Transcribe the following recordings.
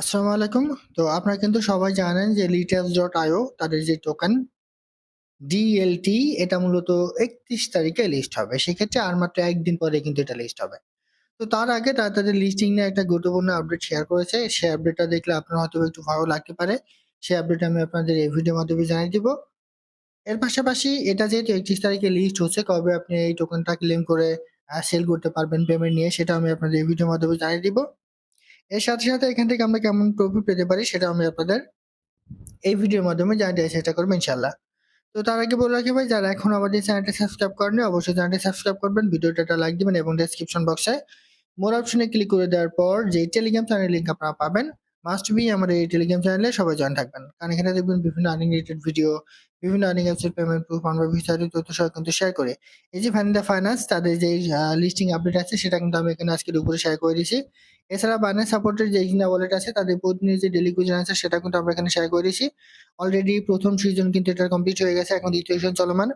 আসসালামু আলাইকুম। তো আপনারা কিন্তু সবাই জানেন যে litas.io তাদের যে টোকেন DLT এটা মূলত ৩১ তারিখে লিস্ট হবে। সেক্ষেত্রে আর মাত্র একদিন পরে কিন্তু এটা লিস্ট হবে। তো তার আগে তারা তাদের লিস্টিং নিয়ে একটা গুরুত্বপূর্ণ আপডেট শেয়ার করেছে। সেই আপডেটটা দেখলে আপনার হয়তো একটু ভালো লাগতে পারে। সেই আপডেট আমি আপনাদের এই ভিডিওর মাধ্যমে জানিয়ে দিব। এর পাশাপাশি এটা যেহেতু ৩১ তারিখে লিস্ট হচ্ছে, কবে আপনি এই টোকেনটা ক্লেম করে সেল করতে পারবেন পেমেন্ট নিয়ে, সেটা আমি আপনাদের এই ভিডিওর মাধ্যমে জানিয়ে দিব। এর সাথে, সাথে এখান থেকে আমরা কেমন প্রফিট পেতে পারি সেটা আমি আপনাদের এই ভিডিওর মাধ্যমে জানিয়ে চেষ্টা করব ইনশাল্লাহ তো তার আগে বলে রাখি ভাই যারা এখন আমাদের চ্যানেলটি সাবস্ক্রাইব করেননি অবশ্যই চ্যানেলটি সাবস্ক্রাইব করবেন, ভিডিওটা লাইক দিবেন এবং ডেসক্রিপশন বক্সে মোর অপশনে ক্লিক করে দেওয়ার পর যে টেলিগ্রাম চ্যানেলের লিঙ্ক আপনারা পাবেন মাস্ট বি আমাদের এই টেলিগ্রাম চ্যানেলে সবাই জয়েন থাকবেন। কারণ এখানে দেখবেন বিভিন্ন আর্নিং রিলেটেড ভিডিও, বিভিন্ন আর্নিং অ্যাপসের পেমেন্ট প্রুফ আমরা বিস্তারিত তথ্য সহ কিন্তু শেয়ার করি। এই যে ভ্যানিলা ফাইন্যান্স তাদের যে লিস্টিং আপডেট আছে সেটা কিন্তু আমি এখানে আজকের উপরে শেয়ার করে দিয়েছি। এছাড়া বাইন্যান্স সাপোর্টের যে ইগনা ওয়ালেট আছে, তাদের প্রতিদিনের যে ডেইলি কুইজন আছে, সেটা কিন্তু আমরা এখানে শেয়ার করেছি অলরেডি প্রথম সিজন কিন্তু এটা কমপ্লিট হয়ে গেছে। এখন দ্বিতীয় সিজন চলমান।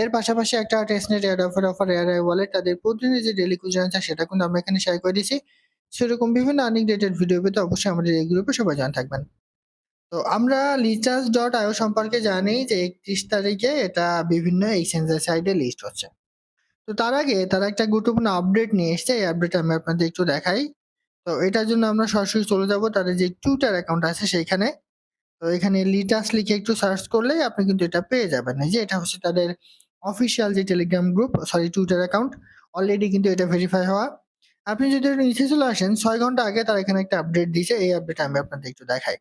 এর পাশাপাশি একটা testnet air offer offer air I wallet তাদের প্রতিদিনের যে ডেইলি কুইজন আছে, সেটা কিন্তু আমরা এখানে শেয়ার করে দিয়েছি। সেরকম বিভিন্ন আর্নিং রিলেটেড ভিডিও পেতে অবশ্যই আমাদের এই গ্রুপে সবাই জানা থাকবেন। তো আমরা lichas.io সম্পর্কে জানি যে ৩১ তারিখে এটা বিভিন্ন এক্সচেঞ্জের সাইডে লিস্ট হচ্ছে। তো তার আগে তারা একটা গুরুত্বপূর্ণ আপডেট নিয়ে এসছে। এই আপডেটটা আমি আপনাদের একটু দেখাই। তো এটার জন্য আমরা সরাসরি চলে যাব তাদের যে টুইটার অ্যাকাউন্ট আছে সেইখানে। তো এখানে লিটাস লিখে একটু সার্চ করলেই আপনি কিন্তু এটা পেয়ে যাবেন। যে এটা হচ্ছে তাদের অফিসিয়াল যে Telegram group sorry Twitter account. Already কিন্তু এটা ভেরিফাই হওয়া। আপনি যদি নিচে চলে আসেন, ছয় ঘণ্টা আগে তারা এখানে একটা আপডেট দিয়েছে। এই আপডেটটা আমি আপনাদের একটু দেখাই।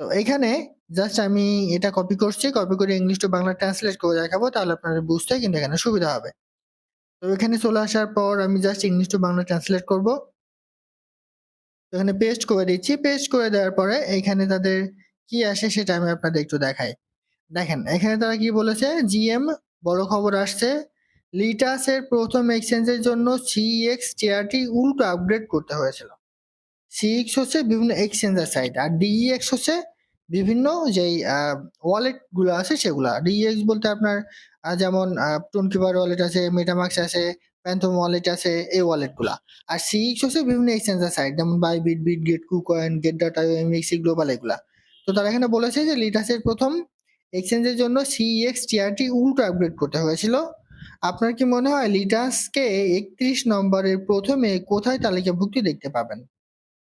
তো এখানে জাস্ট আমি এটা কপি করছি। কপি করে ইংলিশ টু বাংলা ট্রান্সলেট করে দেখাবো, তাহলে আপনাদের বুঝতে কিন্তু এখানে সুবিধা হবে। তো এখানে চলে আসার পর আমি just English to Bangla translate করব। এখানে পেস্ট করে দিচ্ছি। পেস্ট করে দেওয়ার পরে এখানে তাদের কি আসে সেটা আমি আপনাদের একটু দেখাই। দেখেন এখানে তারা কি বলেছে জিএম বড় খবর আসছে। লিটাসের প্রথম এক্সচেঞ্জের জন্য সিএক্স চেয়ারটি উল্টো আপগ্রেড করতে হয়েছিল। সিএক্স হচ্ছে বিভিন্ন এক্সচেঞ্জের সাইট আর ডিইএক্স হচ্ছে বিভিন্ন যেই আ ওয়ালেটগুলো আছে সেগুলা। ডিইএক্স বলতে আপনার যেমন টোনকিপার ওয়ালেট আছে, মেটামাস্ক আছে, প্যান্থম ওয়ালেট আছে এই ওয়ালেটগুলা। আর সিএক্স হচ্ছে বিভিন্ন এক্সচেঞ্জের সাইট যেমন buy bit Bybit, Bitget, KuCoin, গেট.io, MEXC global এগুলা। তো তারা এখানে বলেছে যে লিটাসের প্রথম এক্সচেঞ্জের জন্য সিএক্স টিয়ারটি উল্টো আপগ্রেড করতে হয়েছিল। আপনার কি মনে হয় লিটাসকে ৩১ নম্বরের প্রথমে কোথায় তালিকাভুক্তি দেখতে পাবেন?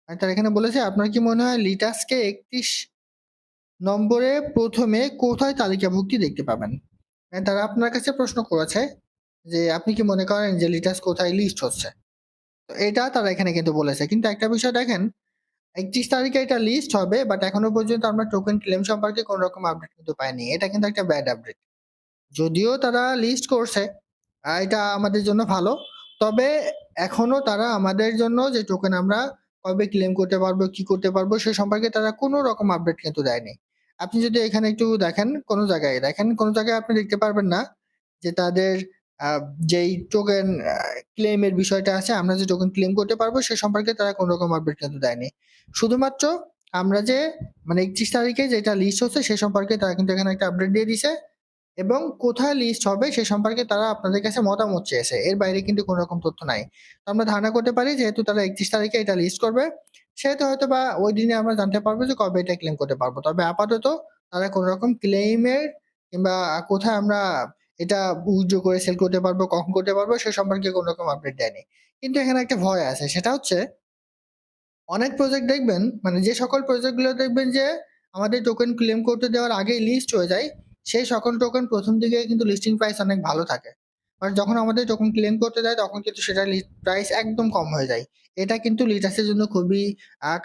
আর তারা এখানে বলেছে আপনার কি মনে হয় লিটাসকে ৩১ নম্বরে প্রথমে কোথায় তালিকাভুক্তি দেখতে পাবেন? তারা আপনার কাছে প্রশ্ন করেছে যে আপনি কি মনে করেন যে লিটাস কোথায় লিস্ট হচ্ছে? তো এটা তারা এখানে কিন্তু বলেছে। কিন্তু একটা বিষয় দেখেন ৩১ তারিখে এটা লিস্ট হবে বাট এখনও পর্যন্ত আমরা টোকেন ক্লেম সম্পর্কে কোন রকম আপডেট কিন্তু পাইনি। এটা কিন্তু একটা ব্যাড আপডেট। যদিও তারা লিস্ট করছে এটা আমাদের জন্য ভালো। তবে এখনও তারা আমাদের জন্য যে টোকেন আমরা কবে ক্লেম করতে পারব, কি করতে পারব সে সম্পর্কে তারা কোন রকম আপডেট কিন্তু দেয়নি। আপনি যদি এখানে একটু দেখেন কোনো জায়গায় দেখেন কোনো জায়গায় আপনি দেখতে পারবেন না যে তাদের যেই টোকেন আ ক্লেম এর বিষয়টা আছে, আমরা যে টোকেন ক্লেম করতে পারব, সে সম্পর্কে তারা কোন রকম আপডেট কিন্তু দেয়নি। শুধুমাত্র আমরা যে মানে ৩১ তারিখে যেটা লিস্ট হচ্ছে, সে সম্পর্কে তারা কিন্তু এখানে একটা আপডেট দিয়ে দিছে এবং কোথায় লিস্ট হবে, সে সম্পর্কে তারা আপনাদের কাছে মতামত চেয়েছে। এর বাইরে কিন্তু কোন রকম তথ্য নাই। তো আমরা ধারণা করতে পারি, যেহেতু তারা ৩১ তারিখে এটা লিস্ট করবে, সেহেতু হয়তো বা ওই দিনে আমরা জানতে পারব যে কবে এটা ক্লেম করতে পারব। তবে আপাতত তারা কোন রকম ক্লেইমের কিংবা কোথায় আমরা এটা উইথড্র করে সেল করতে পারব, কখন করতে পারব সে সম্পর্কে কোনো রকম আপডেট দেয়নি। কিন্তু এখানে একটা ভয় আছে সেটা হচ্ছে অনেক প্রজেক্ট দেখবেন মানে যে সকল প্রজেক্টগুলো দেখবেন যে আমাদের টোকেন ক্লেম করতে দেওয়ার আগেই লিস্ট হয়ে যায় সেই সকল টোকেন প্রথম দিকে কিন্তু লিস্টিং প্রাইস অনেক ভালো থাকে। বাট যখন আমাদের টোকেন ক্লেম করতে দেয় তখন কিন্তু সেটা প্রাইস একদম কম হয়ে যায়। এটা কিন্তু লিটাসের জন্য খুবই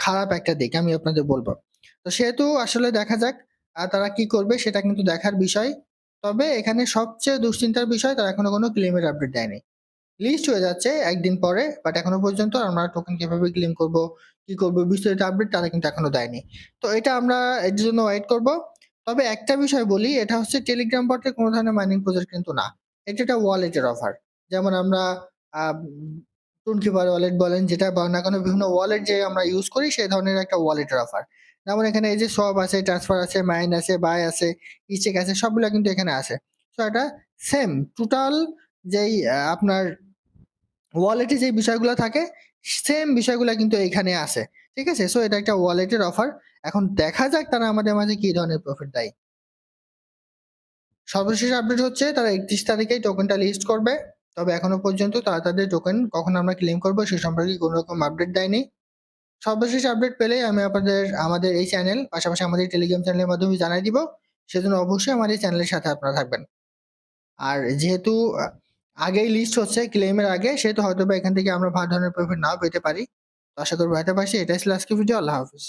খারাপ একটা দিক আমি আপনাদের বলব তো সেহেতু আসলে দেখা যাক তারা কি করবে সেটা কিন্তু দেখার বিষয়। তবে এখানে সবচেয়ে দুশ্চিন্তার বিষয় তারা এখনও কোনো ক্লেমের আপডেট দেয়নি। লিস্ট হয়ে যাচ্ছে একদিন পরে বাট এখনও পর্যন্ত আমরা টোকেন কীভাবে ক্লেম করব, কি করব বিস্তারিত আপডেট তারা কিন্তু এখনও দেয়নি। তো এটা আমরা এটার জন্য ওয়েট করব। তবে একটা বিষয় বলি এটা হচ্ছে টেলিগ্রাম বটের কোনো ধরনের মাইনিং প্রজেক্ট কিন্তু না। এটা একটা ওয়ালেটের অফার। যেমন আমরা টোনকিপার ওয়ালেট বলেন যেটা বা না কেন বিভিন্ন ওয়ালেট যে আমরা ইউজ করি সেই ধরনের একটা ওয়ালেটের অফার। যেমন এখানে এই যে সব আছে, ট্রান্সফার আছে, মাইন আছে, বাই আছে, ইচেক আছে সবগুলো কিন্তু এখানে আছে। সো এটা সেম টোটাল যেই আপনার ওয়ালেটে যে বিষয়গুলো থাকে সেম বিষয়গুলো কিন্তু এখানে আছে। ঠিক আছে? সো এটা একটা ওয়ালেটের অফার। এখন দেখা যাক তারা আমাদের মাঝে কি ধরনের প্রফিট দেয়। সর্বশেষ আপডেট হচ্ছে তারা ৩১ তারিখেই টোকেনটা লিস্ট করবে। তবে এখনও পর্যন্ত তারা তাদের টোকেন কখন আমরা ক্লেম করব সে সম্পর্কে কোনো রকম আপডেট দেয়নি। সর্বশেষ আপডেট পেলে আমি আপনাদের, আমাদের এই চ্যানেল পাশাপাশি আমাদের টেলিগ্রাম চ্যানেলের মাধ্যমে জানাই দিব। সেজন্য অবশ্যই আমার এই চ্যানেলের সাথে আপনারা থাকবেন। আর যেহেতু আগেই লিস্ট হচ্ছে ক্লেমের আগে, সেহেতু হয়তো বা এখান থেকে আমরা ভালো ধরনের প্রফিট নাও পেতে পারি। আশা করব বুঝাতে পারছি। এটাই ছিল আজকে ভিডিও। আল্লাহ হাফেজ।